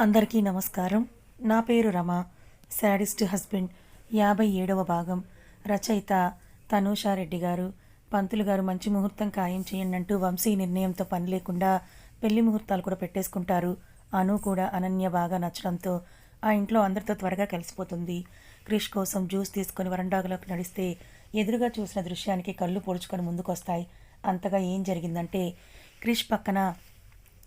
అందరికీ నమస్కారం. నా పేరు రమ. Sadist husband. యాభై ఏడవ భాగం. రచయిత తనూషారెడ్డి గారు. పంతులు గారు మంచి ముహూర్తం ఖాయం చేయండి అంటూ వంశీ నిర్ణయంతో పని లేకుండా పెళ్ళి ముహూర్తాలు కూడా పెట్టేసుకుంటారు. అను కూడా అనన్య బాగా నచ్చడంతో ఆ ఇంట్లో అందరితో త్వరగా కలిసిపోతుంది. క్రిష్ కోసం జ్యూస్ తీసుకొని వరండాగలోకి నడిస్తే ఎదురుగా చూసిన దృశ్యానికి కళ్ళు పొడుచుకొని ముందుకొస్తాయి. అంతగా ఏం జరిగిందంటే క్రిష్ పక్కన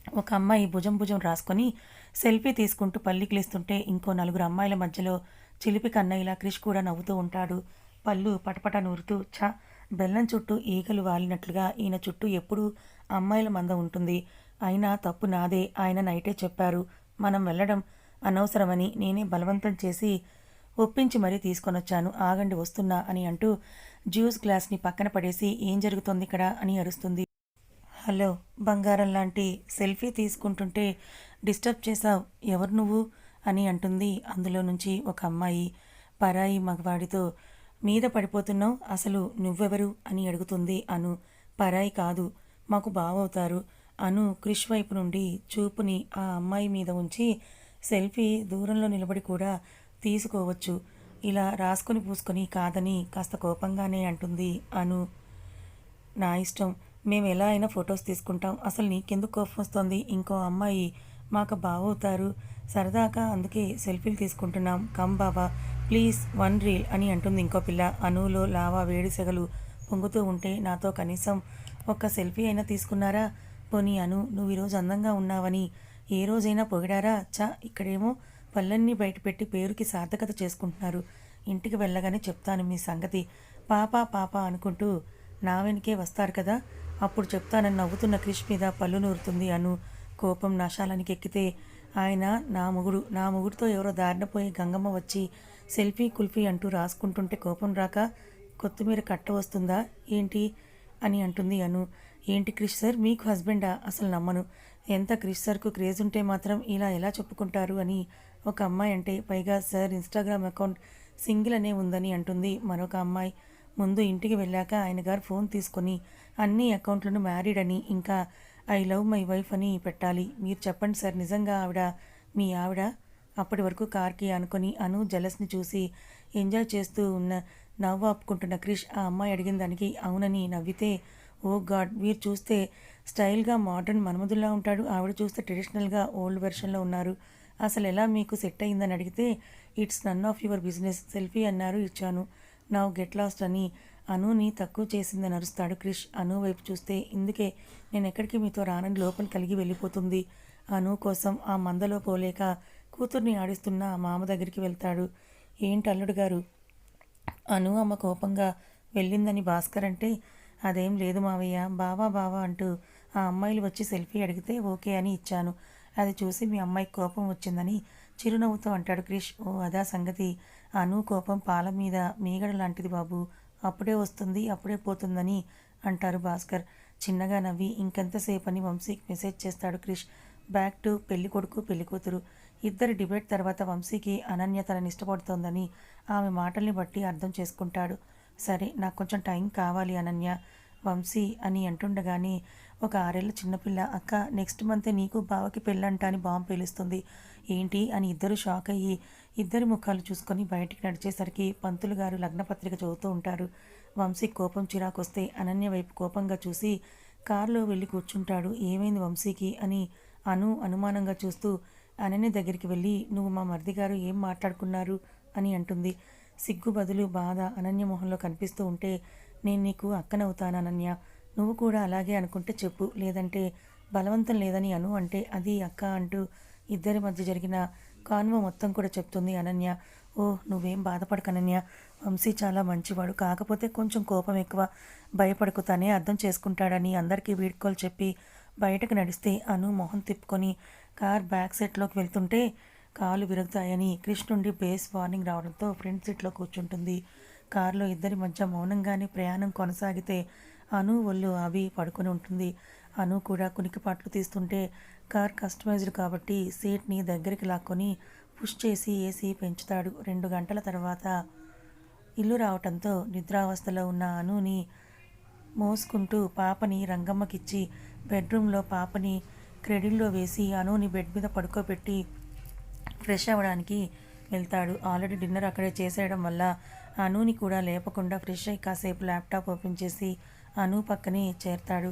ఒక అమ్మాయి భుజం భుజం రాసుకొని సెల్ఫీ తీసుకుంటూ పల్లికిలిస్తుంటే ఇంకో నలుగురు అమ్మాయిల మధ్యలో చిలిపి కన్నయ్యలా క్రిష్ కూడా నవ్వుతూ ఉంటాడు. పళ్ళు పటపట నూరుతూ ఛ బెల్లం చుట్టూ ఈగలు వాలినట్లుగా ఈయన చుట్టూ ఎప్పుడూ అమ్మాయిల మంద ఉంటుంది. అయినా తప్పు నాదే ఆయన నైటే చెప్పారు. మనం వెళ్ళడం అనవసరమని నేనే బలవంతం చేసి ఒప్పించి మరీ తీసుకొనొచ్చాను. ఆగండి వస్తున్నా అని అంటూ జ్యూస్ గ్లాస్ని పక్కన పడేసి ఏం జరుగుతోంది ఇక్కడ అని అరుస్తుంది. హలో బంగారం లాంటి సెల్ఫీ తీసుకుంటుంటే డిస్టర్బ్ చేసావు ఎవరు నువ్వు? అని అంటుంది అందులో నుంచి ఒక అమ్మాయి. పరాయి మగవాడితో మీద పడిపోతున్నావు? అసలు నువ్వెవరు? అని అడుగుతుంది అను. పరాయి కాదు మాకు బావవుతారు. అను క్రిష్ వైపు నుండి చూపుని ఆ అమ్మాయి మీద ఉంచి సెల్ఫీ దూరంలో నిలబడి కూడా తీసుకోవచ్చు. ఇలా రాసుకొని పూసుకొని కాదని కాస్త కోపంగానే అంటుంది అను. నా ఇష్టం. మేము ఎలా అయినా ఫొటోస్ తీసుకుంటాం. అసలు నీకెందుకు కోపం వస్తుంది? ఇంకో అమ్మాయి మాకు బావవుతారు. సరదాగా అందుకే సెల్ఫీలు తీసుకుంటున్నాం. కమ్ బాబా ప్లీజ్ వన్ రీల్ అని అంటుంది ఇంకో పిల్ల. అనులో లావా వేడి సెగలు పొంగుతూ ఉంటే నాతో కనీసం ఒక్క సెల్ఫీ అయినా తీసుకున్నారా? పోనీ అను నువ్వు ఈరోజు అందంగా ఉన్నావని. ఏ రోజైనా పొగిడారా? చా ఇక్కడేమో పళ్ళన్నీ బయటపెట్టి పేరుకి సార్థకత చేసుకుంటున్నారు. ఇంటికి వెళ్ళగానే చెప్తాను మీ సంగతి. పాప పాప అనుకుంటూ నా వెనకే వస్తారు కదా? అప్పుడు చెప్తానని నవ్వుతున్న క్రిష్ మీద పళ్ళు నూరుతుంది అను కోపం నాశాలానికి ఎక్కితే ఆయన నా మొగుడు నా మొగుడితో ఎవరో దారిన పోయి గంగమ్మ వచ్చి సెల్ఫీ కుల్ఫీ అంటూ రాసుకుంటుంటే కోపం రాక కొత్తిమీర కట్ట వస్తుందా? ఏంటి? అని అంటుంది అను. ఏంటి క్రిష్ సార్ మీకు హస్బెండా? అసలు నమ్మను. ఎంత క్రిష్ సార్కు క్రేజ్ ఉంటే మాత్రం ఇలా ఎలా చెప్పుకుంటారు అని ఒక అమ్మాయి అంటే పైగా సార్ ఇన్స్టాగ్రామ్ అకౌంట్ సింగిల్ అనే ఉందని అంటుంది మరొక అమ్మాయి. ముందు ఇంటికి వెళ్ళాక ఆయన గారు ఫోన్ తీసుకొని అన్ని అకౌంట్లను మ్యారీడ్ అని ఇంకా ఐ లవ్ మై వైఫ్ అని పెట్టాలి. మీరు చెప్పండి సార్ నిజంగా ఆవిడ మీ ఆవిడ అప్పటి వరకు కార్కి అనుకొని అను జలస్ని చూసి ఎంజాయ్ చేస్తూ ఉన్న నవ్వు ఆపుకుంటున్న క్రిష్ ఆ అమ్మాయి అడిగిన దానికి అవునని నవ్వితే ఓ గాడ్ వీరు చూస్తే స్టైల్గా మోడర్న్ మన్మధుల్లా ఉంటాడు. ఆవిడ చూస్తే ట్రెడిషనల్గా ఓల్డ్ వెర్షన్లో ఉన్నారు. అసలు ఎలా మీకు సెట్ అయిందని అడిగితే it's none of your business selfie అన్నారు ఇచ్చాను. నవ్ గెట్ లాస్ట్ అని అనుని తక్కువ చేసిందని అరుస్తాడు క్రిష్. అను వైపు చూస్తే ఇందుకే నేను ఎక్కడికి మీతో రానని లోపల కలిగి వెళ్ళిపోతుంది అను కోసం ఆ మందలో పోలేక కూతుర్ని ఆడిస్తున్న ఆ మామ దగ్గరికి వెళ్తాడు. ఏంటి అల్లుడు గారు అను అమ్మ కోపంగా వెళ్ళిందని భాస్కర్ అంటే అదేం లేదు మావయ్య బావా బావా అంటూ ఆ అమ్మాయిలు వచ్చి సెల్ఫీ అడిగితే ఓకే అని ఇచ్చాను. అది చూసి మీ అమ్మాయికి కోపం వచ్చిందని చిరునవ్వుతో అంటాడు క్రిష్. ఓ అదా సంగతి. అను కోపం పాల మీద మీగడ లాంటిది బాబు. అప్పుడే వస్తుంది అప్పుడే పోతుందని అంటారు భాస్కర్. చిన్నగా నవ్వి ఇంకెంతసేపు అని వంశీకి మెసేజ్ చేస్తాడు క్రిష్. బ్యాక్ టు పెళ్ళి కొడుకు పెళ్ళి కూతురు. ఇద్దరి డిబేట్ తర్వాత వంశీకి అనన్య తనని ఇష్టపడుతోందని ఆమె మాటల్ని బట్టి అర్థం చేసుకుంటాడు. సరే నాకు కొంచెం టైం కావాలి అనన్య. వంశీ అని అంటుండగానే ఒక ఆరేళ్ళ చిన్నపిల్ల అక్క నెక్స్ట్ మంత్ నీకు బావకి పెళ్ళంట అని బాంబు పేలుస్తుంది. ఏంటి? అని ఇద్దరు షాక్ అయ్యి ఇద్దరి ముఖాలు చూసుకొని బయటికి నడిచేసరికి పంతులు గారు లగ్నపత్రిక చదువుతూ ఉంటారు. వంశీ కోపం చిరాకొస్తే అనన్య వైపు కోపంగా చూసి కారులో వెళ్ళి కూర్చుంటాడు. ఏమైంది వంశీకి? అని అను అనుమానంగా చూస్తూ అనన్య దగ్గరికి వెళ్ళి నువ్వు మా మరిది గారు ఏం మాట్లాడుకున్నారు? అని అంటుంది. సిగ్గు బదులు బాధ అనన్య మొహంలో కనిపిస్తూ ఉంటే నేను నీకు అక్కనవుతాను అనన్య. నువ్వు కూడా అలాగే అనుకుంటే చెప్పు. లేదంటే బలవంతం లేదని అను అంటే అది అక్క అంటూ ఇద్దరి మధ్య జరిగిన కాన్వ మొత్తం కూడా చెప్తుంది అనన్య. ఓ నువ్వేం బాధపడకనన్య. వంశీ చాలా మంచివాడు. కాకపోతే కొంచెం కోపం ఎక్కువ. భయపడకు తనే అర్థం చేసుకుంటాడని అందరికీ వీడ్కోలు చెప్పి బయటకు నడిస్తే అను మొహం తిప్పుకొని కార్ బ్యాక్ సీట్లోకి వెళ్తుంటే కాలు విరుగుతాయని కృష్ణుండి బేస్ వార్నింగ్ రావడంతో ఫ్రంట్ సీట్లో కూర్చుంటుంది. కారులో ఇద్దరి మధ్య మౌనంగానే ప్రయాణం కొనసాగితే అను ఒళ్ళు అవి పడుకొని ఉంటుంది. అను కూడా కునికిపాట్లు తీస్తుంటే కార్ కస్టమైజ్డ్ కాబట్టి సీట్ని దగ్గరికి లాక్కొని పుష్ చేసి ఏసీ పెంచుతాడు. రెండు గంటల తర్వాత ఇల్లు రావటంతో నిద్రావస్థలో ఉన్న అనుని మోసుకుంటూ పాపని రంగమ్మకిచ్చి బెడ్రూమ్లో పాపని క్రెడిల్లో వేసి అనుని బెడ్ మీద పడుకోబెట్టి ఫ్రెష్ అవ్వడానికి వెళ్తాడు. ఆల్రెడీ డిన్నర్ అక్కడే చేసేయడం వల్ల అనుని కూడా లేపకుండా ఫ్రెష్ అయ్యి కాసేపు ల్యాప్టాప్ ఓపెన్ చేసి అను పక్కనే చేరతాడు.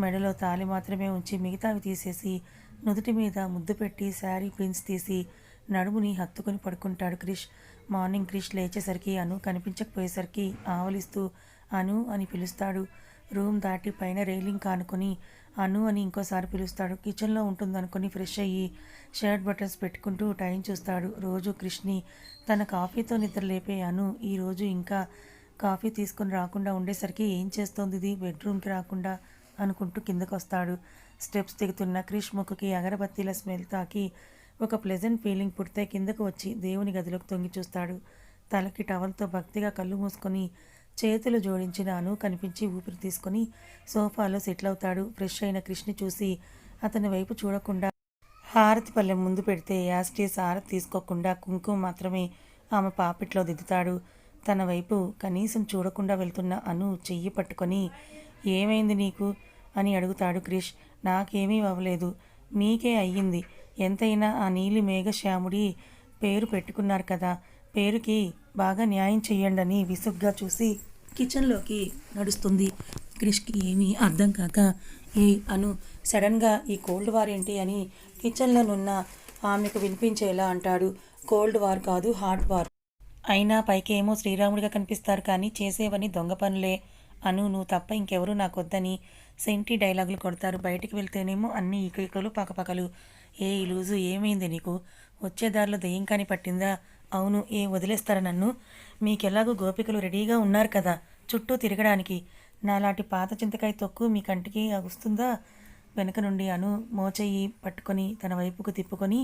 మెడలో తాలి మాత్రమే ఉంచి మిగతావి తీసేసి నుదుటి మీద ముద్దు పెట్టి శారీ ప్రిన్స్ తీసి నడుముని హత్తుకొని పడుకుంటాడు క్రిష్. మార్నింగ్ క్రిష్ లేచేసరికి అను కనిపించకపోయేసరికి ఆవలిస్తూ అను అని పిలుస్తాడు. రూమ్ దాటి పైన రైలింగ్ కానుకొని అను అని ఇంకోసారి పిలుస్తాడు. కిచెన్లో ఉంటుందనుకొని ఫ్రెష్ అయ్యి షర్ట్ బటన్స్ పెట్టుకుంటూ టైం చూస్తాడు. రోజు కృష్ణి తన కాఫీతో నిద్ర లేపే అను ఈరోజు ఇంకా కాఫీ తీసుకుని రాకుండా ఉండేసరికి ఏం చేస్తోంది ఇది? బెడ్రూమ్కి రాకుండా అనుకుంటూ కిందకు వస్తాడు స్టెప్స్ దిగుతున్న క్రిష్ ముక్కుకి అగరబత్తీల స్మెల్ తాకి ఒక ప్లెజెంట్ ఫీలింగ్ పుడితే కిందకు వచ్చి దేవుని గదిలోకి తొంగి చూస్తాడు. తలకి టవల్తో భక్తిగా కళ్ళు మూసుకొని చేతులు జోడించిన అను కనిపించి ఊపిరి తీసుకొని సోఫాలో సెటిల్ అవుతాడు ఫ్రెష్ అయిన క్రిష్ని చూసి అతని వైపు చూడకుండా హారతి పల్లె ముందు పెడితే యాస్టీస్ హారతి తీసుకోకుండా కుంకుమ మాత్రమే ఆమె పాపిట్లో దిద్దుతాడు. తన వైపు కనీసం చూడకుండా వెళ్తున్న అను చెయ్యి పట్టుకొని ఏమైంది నీకు? అని అడుగుతాడు క్రిష్. నాకేమీ అవ్వలేదు. మీకే అయ్యింది. ఎంతైనా ఆ నీలి మేఘశ్యాముడి పేరు పెట్టుకున్నారు కదా. పేరుకి బాగా న్యాయం చెయ్యండి అని విసుగ్గా చూసి కిచెన్లోకి నడుస్తుంది. క్రిష్కి ఏమీ అర్థం కాక ఏ అను సడన్గా ఈ కోల్డ్ వార్ ఏంటి అని కిచెన్లోనున్న ఆమెకు వినిపించేలా అంటాడు. కోల్డ్ వార్ కాదు హాట్ వార్. అయినా పైకేమో శ్రీరాముడిగా కనిపిస్తారు కానీ చేసేవని దొంగ పనులే. అను నువ్వు తప్ప ఇంకెవరూ నాకొద్దని సెంటి డైలాగులు కొడతారు. బయటికి వెళ్తేనేమో అన్ని ఈకలు పకపకలు. ఏ ఈ లూజు ఏమైంది నీకు? వచ్చే దారిలో దెయ్యం కాని పట్టిందా? అవును ఏ వదిలేస్తారా నన్ను? మీకెలాగూ గోపికలు రెడీగా ఉన్నారు కదా చుట్టూ తిరగడానికి. నాలాంటి పాత చింతకాయ తొక్కు మీ కంటికి వస్తుందా వెనక నుండి అను మోచెయ్యి పట్టుకొని తన వైపుకు తిప్పుకొని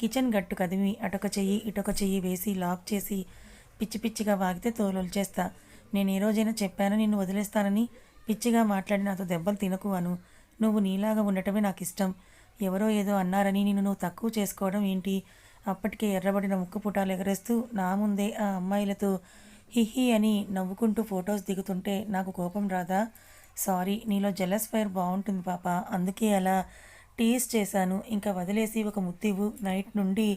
కిచెన్ గట్టు కదిమి అటొక చెయ్యి ఇటొక చెయ్యి వేసి లాక్ చేసి పిచ్చి పిచ్చిగా వాగితే తోలొల్చేస్తా. నేను ఏ రోజైనా చెప్పాను నిన్ను వదిలేస్తానని పిచ్చిగా మాట్లాడి నాతో దెబ్బలు తినకు అను. నువ్వు నీలాగా ఉండటమే నాకు ఇష్టం ఎవరో ఏదో అన్నారని నిన్ను నువ్వు తక్కువ చేసుకోవడం ఏంటి? అప్పటికే ఎర్రబడిన ముక్కు పుటాలు ఎగరేస్తూ నా ముందే ఆ అమ్మాయిలతో హిహి అని నవ్వుకుంటూ ఫొటోస్ దిగుతుంటే నాకు కోపం రాదా? సారీ నీలో జెలస్ ఫైర్ బాగుంటుంది పాప. అందుకే అలా టీస్ చేశాను. ఇంకా వదిలేసి ఒక ముత్తివు నైట్ నుండి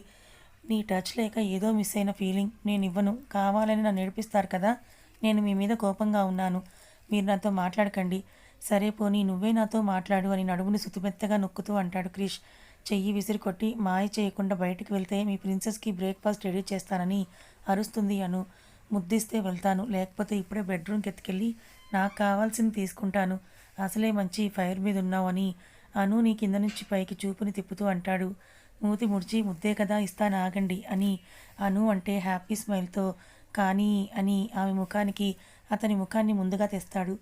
నీ టచ్ లేక ఏదో మిస్ అయిన ఫీలింగ్ నేను ఇవ్వను కావాలని నన్ను నేర్పిస్తారు కదా? నేను మీ మీద కోపంగా ఉన్నాను. మీరు నాతో మాట్లాడకండి. సరే పోనీ నువ్వే నాతో మాట్లాడు అని నడుముని సుతిమెత్తగా నొక్కుతూ అంటాడు క్రిష్. చెయ్యి విసిరి కొట్టి మాయ చేయకుండా బయటికి వెళ్తే మీ ప్రిన్సెస్కి బ్రేక్ఫాస్ట్ రెడీ చేస్తానని అరుస్తుంది అను. ముద్దిస్తే వెళ్తాను లేకపోతే ఇప్పుడే బెడ్రూమ్కి ఎత్తుకెళ్ళి నాకు కావాల్సింది తీసుకుంటాను. అసలే మంచి ఫైర్ మీద ఉన్నావని అను నీ కింద నుంచి పైకి చూపుని తిప్పుతూ అంటాడు. మూతి ముడిచి ముద్దే కదా ఇస్తాను ఆగండి అని అను అంటే హ్యాపీ స్మైల్తో కానీ అని ఆమె ముఖానికి అతని ముఖాన్ని ముందుగా తెస్తాడు.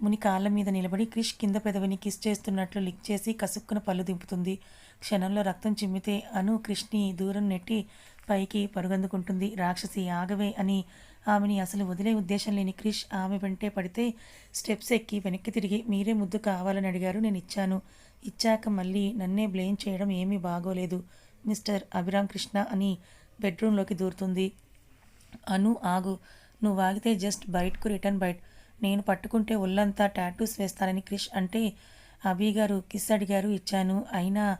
ముని కాళ్ళ మీద నిలబడి క్రిష్ కింద పెదవిని కిస్ చేస్తున్నట్లు లిక్ చేసి కసుక్కున పళ్ళు దింపుతుంది. క్షణంలో రక్తం చిమ్మితే అను క్రిష్ని దూరం నెట్టి పైకి పరుగందుకుంటుంది. రాక్షసి ఆగవే అని ఆమెని అసలు వదిలే ఉద్దేశం లేని క్రిష్ ఆమె వెంటే పడితే స్టెప్స్ ఎక్కి వెనక్కి తిరిగి మీరే ముద్దు కావాలని అడిగారు నేను ఇచ్చాను. ఇచ్చాక మళ్ళీ నన్నే బ్లేమ్ చేయడం ఏమీ బాగోలేదు. మిస్టర్ అభిరామ్ కృష్ణ అని బెడ్రూమ్లోకి దూరుతుంది. అను ఆగు. నువ్వు ఆగితే జస్ట్ బయటకు రిటర్న్ బయట నేను పట్టుకుంటే ఒళ్ళంతా టాటూస్ వేస్తానని క్రిష్ అంటే అభి గారు కిస్ అడిగారు ఇచ్చాను. అయినా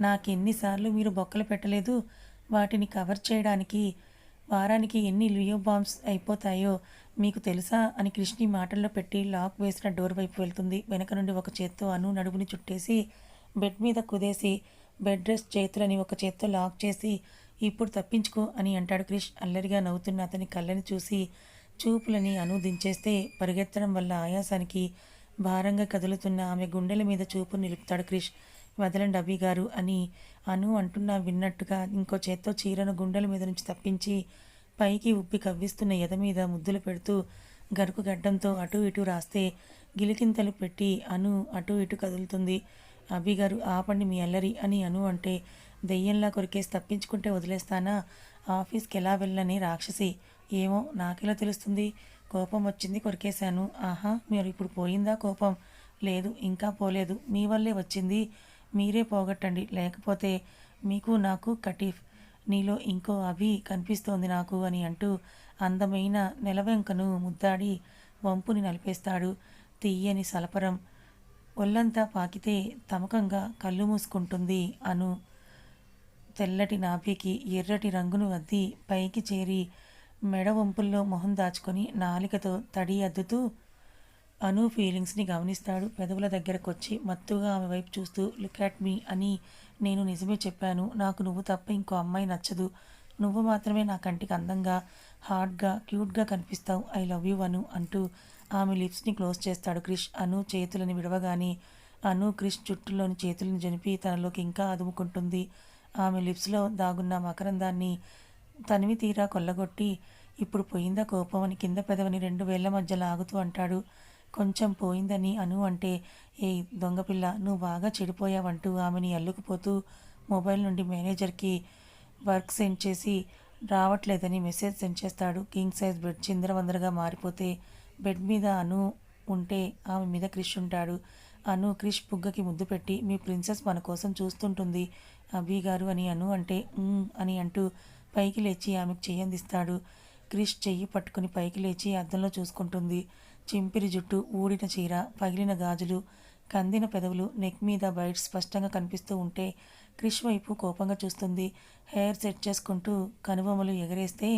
నాకు ఎన్నిసార్లు మీరు బొక్కలు పెట్టలేదు? వాటిని కవర్ చేయడానికి వారానికి ఎన్ని లియో బాంబ్స్ అయిపోతాయో మీకు తెలుసా? అని కృష్ణి మాటల్లో పెట్టి లాక్ వేసిన డోర్ వైపు వెళ్తుంది. వెనక నుండి ఒక చేత్తో అను నడుముని చుట్టేసి బెడ్ మీద కుదేసి బెడ్ రెస్ట్ చేతులని ఒక చేత్తో లాక్ చేసి ఇప్పుడు తప్పించుకో అని అంటాడు క్రిష్. అల్లరిగా నవ్వుతున్న అతని కళ్ళని చూసి చూపులని అను దించేస్తే పరిగెత్తడం వల్ల ఆయాసానికి భారంగా కదులుతున్న ఆమె గుండెల మీద చూపు నిలుపుతాడు క్రిష్. వదలండి అభి గారు అని అను అంటున్నా విన్నట్టుగా ఇంకో చేత్తో చీరను గుండెల మీద నుంచి తప్పించి పైకి ఉప్పి కవ్విస్తున్న ఎద మీద ముద్దులు పెడుతూ గరుకు గడ్డంతో అటు ఇటు రాస్తే గిలికింతలు పెట్టి అను అటు ఇటు కదులుతుంది. అభి గారు ఆపండి మీ అల్లరి అని అను అంటే దెయ్యంలా కొరికేసి తప్పించుకుంటే వదిలేస్తానా? ఆఫీస్కి ఎలా వెళ్ళని రాక్షసి? ఏమో నాకెలా తెలుస్తుంది? కోపం వచ్చింది కొరికేశాను. ఆహా మీరు ఇప్పుడు పోయిందా కోపం? లేదు ఇంకా పోలేదు. మీ వల్లే వచ్చింది. మీరే పోగొట్టండి. లేకపోతే మీకు నాకు కటీఫ్ నీలో ఇంకో అవి కనిపిస్తోంది నాకు అని అంటూ అందమైన నెలవెంకను ముద్దాడి వంపుని నలిపేస్తాడు. తీయని సలపరం. ఒళ్ళంతా పాకితే తమకంగా కళ్ళు మూసుకుంటుంది అను. తెల్లటి నాభికి ఎర్రటి రంగును వద్ది పైకి చేరి మెడ వంపుల్లో మొహం దాచుకొని నాలికతో తడి అద్దుతూ అను ఫీలింగ్స్ని గమనిస్తాడు. పెదవుల దగ్గరకు వచ్చి మత్తుగా ఆమె వైపు చూస్తూ లుక్ అట్ మీ అని నేను నిజమే చెప్పాను. నాకు నువ్వు తప్ప ఇంకో అమ్మాయి నచ్చదు. నువ్వు మాత్రమే నా కంటికి అందంగా హార్డ్గా క్యూట్గా కనిపిస్తావు. ఐ లవ్ యూ అను అంటూ ఆమె లిప్స్ని క్లోజ్ చేస్తాడు క్రిష్. అను చేతులని విడవగానే అను క్రిష్ చుట్టులోని చేతులను జనిపి తనలోకి ఇంకా అదుముకుంటుంది. ఆమె లిప్స్లో దాగున్న మకరందాన్ని తనివి తీరా కొల్లగొట్టి ఇప్పుడు పోయిందా కోపం అని కింద పెదవని రెండు వేళ్ళ మధ్య లాగుతూ అంటాడు. కొంచెం పోయిందని అను అంటే ఏ దొంగపిల్ల నువ్వు బాగా చెడిపోయావంటూ ఆమెని అల్లుకుపోతూ మొబైల్ నుండి మేనేజర్కి వర్క్ సెండ్ చేసి రావట్లేదని మెసేజ్ సెండ్ చేస్తాడు. కింగ్ సైజ్ బెడ్ చిందరవందరగా మారిపోతే బెడ్ మీద అను ఉంటే ఆమె మీద క్రిష్ ఉంటాడు. అను క్రిష్ బుగ్గకి ముద్దు పెట్టి మీ ప్రిన్సెస్ మన కోసం చూస్తుంటుంది అభి గారు అని అను అంటే అని అంటూ పైకి లేచి ఆమెకు చెయ్యందిస్తాడు. క్రిష్ చెయ్యి పట్టుకుని పైకి లేచి అద్దంలో చూసుకుంటుంది. చింపిరి జుట్టు ఊడిన చీర పగిలిన గాజులు కందిన పెదవులు నెక్ మీద బయట స్పష్టంగా కనిపిస్తూ ఉంటే క్రిష్ వైపు కోపంగా చూస్తుంది. హెయిర్ సెట్ చేసుకుంటూ కనుబొమ్మలు ఎగరేస్తే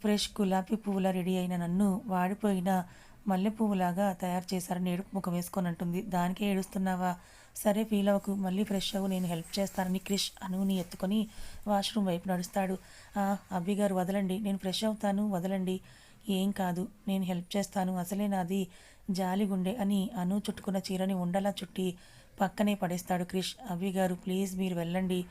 ఫ్రెష్ గులాబీ పువ్వులా రెడీ అయిన నన్ను వాడిపోయిన మల్లె పువ్వులాగా తయారు చేశారని ఏడుపు ముఖం వేసుకొని అంటుంది. దానికే ఏడుస్తున్నావా? సరే ఫీల్ అవ్వకు మళ్ళీ ఫ్రెష్ అవ్వు నేను హెల్ప్ చేస్తానని క్రిష్ అనుని ఎత్తుకొని వాష్రూమ్ వైపు నడుస్తాడు. "ఆ, అబ్బి గారు వదలండి. నేను ఫ్రెష్ అవుతాను. వదలండి. ఏం కాదు. నేను హెల్ప్ చేస్తాను. అసలే నాది జాలిగుండె అని అను చుట్టుకున్న చీరని ఉండలా చుట్టి పక్కనే పడేస్తాడు క్రిష్. అబ్బి గారు ప్లీజ్ మీరు వెళ్ళండి.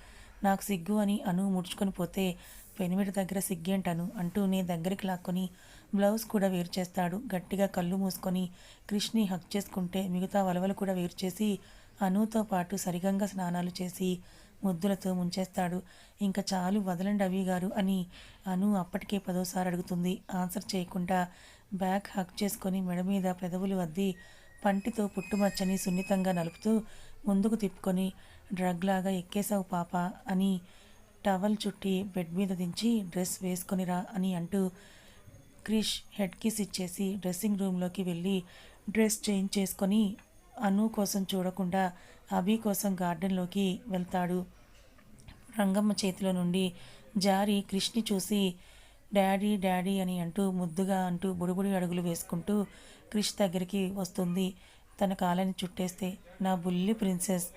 నాకు సిగ్గు అని అను ముడుచుకొని పోతే పెనిమిడి దగ్గర సిగ్గేంటను అంటూ నే దగ్గరికి లాక్కొని బ్లౌజ్ కూడా వేరు చేస్తాడు. గట్టిగా కళ్ళు మూసుకొని క్రిష్ని హక్ చేసుకుంటే మిగతా వలవలు కూడా వేరు చేసి అనుతో పాటు సరిగంగా స్నానాలు చేసి ముద్దులతో ముంచేస్తాడు. ఇంకా చాలు వదలండి అవి గారు అని అను అప్పటికే పదోసారి అడుగుతుంది. ఆన్సర్ చేయకుండా బ్యాగ్ హక్ చేసుకొని మెడ మీద పెదవులు అద్ది పంటితో పుట్టుమచ్చని సున్నితంగా నలుపుతూ ముందుకు తిప్పుకొని డ్రగ్ లాగా ఎక్కేశావు పాప అని టవల్ చుట్టి బెడ్ మీద దించి డ్రెస్ వేసుకొనిరా అని అంటూ క్రిష్ హెడ్ కిస్ ఇచ్చేసి డ్రెస్సింగ్ రూమ్లోకి వెళ్ళి డ్రెస్ చేంజ్ చేసుకొని అను కోసం చూడకుండా అభి కోసం గార్డెన్లోకి వెళ్తాడు. రంగమ్మ చేతిలో నుండి జారి క్రిష్ని చూసి డాడీ డాడీ అని అంటూ ముద్దుగా అంటూ బుడిబుడి అడుగులు వేసుకుంటూ క్రిష్ దగ్గరికి వస్తుంది. తన కాలని చుట్టేస్తే నా బుల్లి ప్రిన్సెస్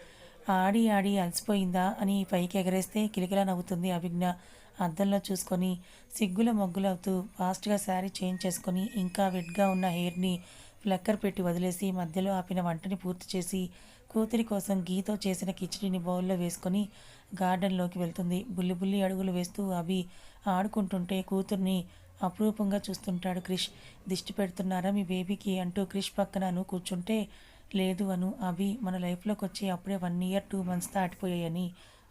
ఆడి ఆడి అలసిపోయిందా? అని పైకి ఎగరేస్తే కిలికిలా నవ్వుతుంది అభిజ్ఞ. అద్దంలో చూసుకొని సిగ్గుల మొగ్గులవుతూ ఫాస్ట్గా శారీ చేంజ్ చేసుకొని ఇంకా వెట్గా ఉన్న హెయిర్ని ఫ్లక్కర్ పెట్టి వదిలేసి మధ్యలో ఆపిన వంటని పూర్తి చేసి కూతురి కోసం గీతో చేసిన కిచడీని బౌల్లో వేసుకొని గార్డెన్లోకి వెళ్తుంది. బుల్లి బుల్లి అడుగులు వేస్తూ అవి ఆడుకుంటుంటే కూతుర్ని అపురూపంగా చూస్తుంటాడు క్రిష్. దిష్టి పెడుతున్నారా మీ బేబీకి అంటూ క్రిష్ పక్కన అను కూర్చుంటే లేదు అను అభి మన లైఫ్లోకి వచ్చి అప్పుడే వన్ ఇయర్ టూ మంత్స్ దాటిపోయాయని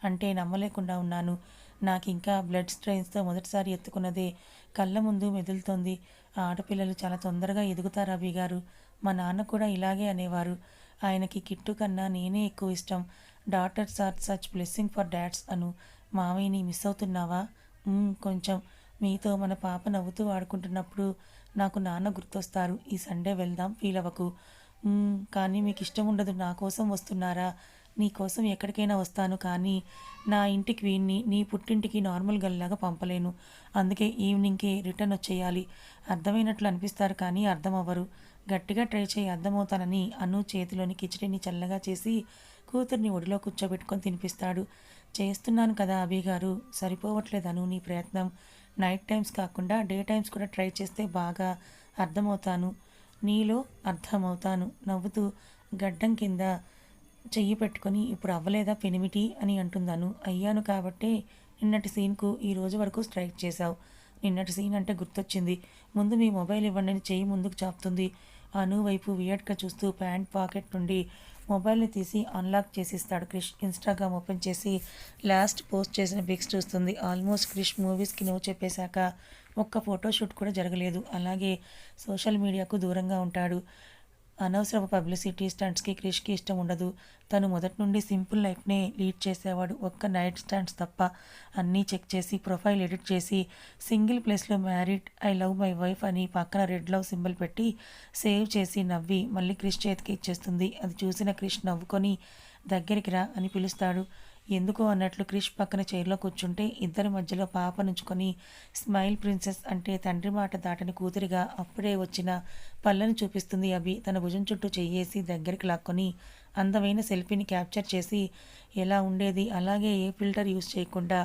అంటే నమ్మలేకుండా ఉన్నాను. నాకు ఇంకా బ్లడ్ స్ట్రెయిన్స్తో మొదటిసారి ఎత్తుకున్నదే కళ్ళ ముందు మెదులుతోంది. ఆడపిల్లలు చాలా తొందరగా ఎదుగుతారు అభి గారు? మా నాన్న కూడా ఇలాగే అనేవారు. ఆయనకి కిట్టు కన్నా నేనే ఎక్కువ ఇష్టం. Daughters are such blessing for dads అను. మావయ్యని మిస్ అవుతున్నావా? కొంచెం. మీతో మన పాప నవ్వుతూ ఆడుకుంటున్నప్పుడు నాకు నాన్న గుర్తొస్తారు. ఈ సండే వెళ్దాం ఫీల్ అవ్వకు. కానీ మీకు ఇష్టం ఉండదు నా కోసం వస్తున్నారా? నీకోసం ఎక్కడికైనా వస్తాను కానీ నా ఇంటికి వీణ్ణి నీ పుట్టింటికి నార్మల్ గల్లాగా పంపలేను. అందుకే ఈవినింగ్కి రిటర్న్ వచ్చేయాలి. అర్థమైనట్లు అనిపిస్తారు కానీ అర్థం అవ్వరు గట్టిగా ట్రై చేయి అర్థమవుతానని అను చేతిలోని కిచడీని చల్లగా చేసి కూతుర్ని ఒడిలో కూర్చోబెట్టుకొని తినిపిస్తాడు. చేస్తున్నాను కదా అభి గారు సరిపోవట్లేదు అను నీ ప్రయత్నం. నైట్ టైమ్స్ కాకుండా డే టైమ్స్ కూడా ట్రై చేస్తే బాగా అర్థమవుతాను. నీలో అర్థమవుతాను. నవ్వుతూ గడ్డం కింద చెయ్యి పెట్టుకొని ఇప్పుడు అవ్వలేదా పెనిమిటి అని అంటున్నాను అయ్యాను కాబట్టే నిన్నటి సీన్కు ఈ రోజు వరకు స్ట్రైక్ చేశావు. నిన్నటి సీన్ అంటే గుర్తొచ్చింది. ముందు మీ మొబైల్ ఇవ్వండి అని చెయ్యి ముందుకు చాపుతుంది. అను వైపు వియట్గా చూస్తూ ప్యాంట్ పాకెట్ నుండి మొబైల్ని తీసి అన్లాక్ చేసిస్తాడు క్రిష్. ఇన్స్టాగ్రామ్ ఓపెన్ చేసి లాస్ట్ పోస్ట్ చేసిన పిక్స్ చూస్తుంది. ఆల్మోస్ట్ క్రిష్ మూవీస్కి నువ్వు చెప్పేశాక ఒక్క ఫోటోషూట్ కూడా జరగలేదు. అలాగే సోషల్ మీడియాకు దూరంగా ఉంటాడు. అనవసరపు పబ్లిసిటీ స్టంట్స్కి క్రిష్కి ఇష్టం ఉండదు. తను మొదటి నుండి సింపుల్ లైఫ్నే లీడ్ చేసేవాడు. ఒక్క నైట్ స్టాండ్స్ తప్ప అన్నీ చెక్ చేసి ప్రొఫైల్ ఎడిట్ చేసి సింగిల్ ప్లేస్లో married I love my wife అని పక్కన రెడ్ లవ్ సింబల్ పెట్టి సేవ్ చేసి నవ్వి మళ్ళీ క్రిష్ చేతికి ఇచ్చేస్తుంది. అది చూసిన క్రిష్ నవ్వుకొని దగ్గరికి రా అని పిలుస్తాడు. ఎందుకో అన్నట్లు క్రిష్ పక్కన చైర్లో కూర్చుంటే ఇద్దరి మధ్యలో పాప నుంచుకొని స్మైల్ ప్రిన్సెస్ అంటే తండ్రి మాట దాటని కూతురిగా అప్పుడే వచ్చిన పళ్ళను చూపిస్తుంది అభి. తన భుజం చుట్టూ చెయ్యేసి దగ్గరికి లాక్కొని అందమైన సెల్ఫీని క్యాప్చర్ చేసి ఎలా ఉండేది? అలాగే ఏ ఫిల్టర్ యూస్ చేయకుండా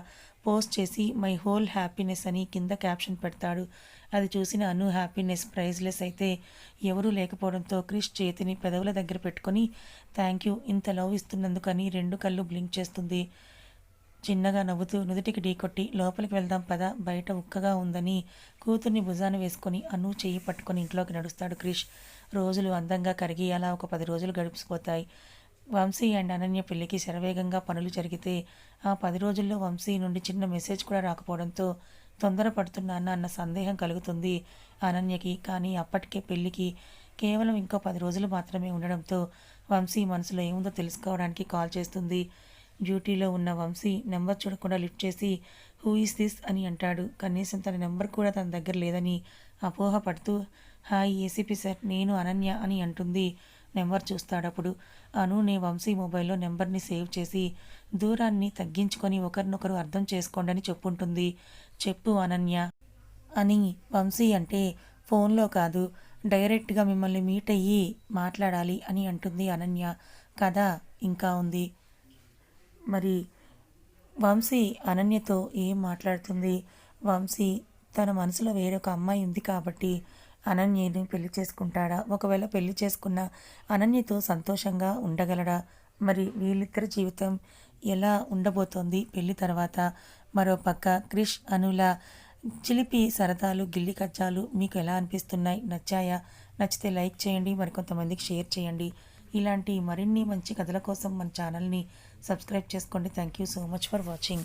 పోస్ట్ చేసి మై హోల్ హ్యాపీనెస్ అని కింద క్యాప్షన్ పెడతాడు. అది చూసిన అను హ్యాపీనెస్ ప్రైజ్లెస్ అయితే ఎవరూ లేకపోవడంతో క్రిష్ చేతిని పెదవుల దగ్గర పెట్టుకొని థ్యాంక్ యూ ఇంత లవ్ ఇస్తున్నందుకని రెండు కళ్ళు బ్లింక్ చేస్తుంది. చిన్నగా నవ్వుతూ నుదుటికి ఢీకొట్టి లోపలికి వెళ్దాం పద బయట ఉక్కగా ఉందని కూతుర్ని భుజాన వేసుకొని అను చెయ్యి పట్టుకొని ఇంట్లోకి నడుస్తాడు క్రిష్. రోజులు అందంగా కరిగి అలా ఒక పది రోజులు గడిపిపోతాయి వంశీ అండ్ అనన్య పెళ్ళికి శరవేగంగా పనులు జరిగితే ఆ పది రోజుల్లో వంశీ నుండి చిన్న మెసేజ్ కూడా రాకపోవడంతో తొందరపడుతున్నాను అన్న సందేహం కలుగుతుంది అనన్యకి. కానీ అప్పటికే పెళ్ళికి కేవలం ఇంకో పది రోజులు మాత్రమే ఉండడంతో వంశీ మనసులో ఏముందో తెలుసుకోవడానికి కాల్ చేస్తుంది. డ్యూటీలో ఉన్న వంశీ నెంబర్ చూడకుండా లిఫ్ట్ చేసి హూ ఈస్ దిస్? అని అంటాడు. కనీసం తన నెంబర్ కూడా తన దగ్గర లేదని అపోహపడుతూ హాయ్ ఏసీపీ సార్ నేను అనన్య అని అంటుంది. నెంబర్ చూస్తాడప్పుడు అను నే వంశీ మొబైల్లో నెంబర్ని సేవ్ చేసి దూరాన్ని తగ్గించుకొని ఒకరినొకరు అర్థం చేసుకోండి అని చెప్పుంటుంది. చెప్పు అనన్య. అని వంశీ అంటే ఫోన్లో కాదు డైరెక్ట్గా మిమ్మల్ని మీట్ అయ్యి మాట్లాడాలి అని అంటుంది అనన్య. కథ ఇంకా ఉంది. మరి వంశీ అనన్యతో ఏం మాట్లాడుతుంది? వంశీ తన మనసులో వేరొక అమ్మాయి ఉంది కాబట్టి అనన్యని పెళ్ళి చేసుకుంటాడా? ఒకవేళ పెళ్ళి చేసుకున్న అనన్యతో సంతోషంగా ఉండగలడా? మరి వీళ్ళిద్దరి జీవితం ఎలా ఉండబోతోంది పెళ్ళి తర్వాత? మరో పక్క క్రిష్ అనుల చిలిపి సరదాలు గిల్లి కజ్జాలు మీకు ఎలా అనిపిస్తున్నాయి? నచ్చాయా? నచ్చితే లైక్ చేయండి మరికొంతమందికి షేర్ చేయండి. ఇలాంటి మరిన్ని మంచి కథల కోసం మన ఛానల్ని సబ్స్క్రైబ్ చేసుకోండి. Thank you so much for watching.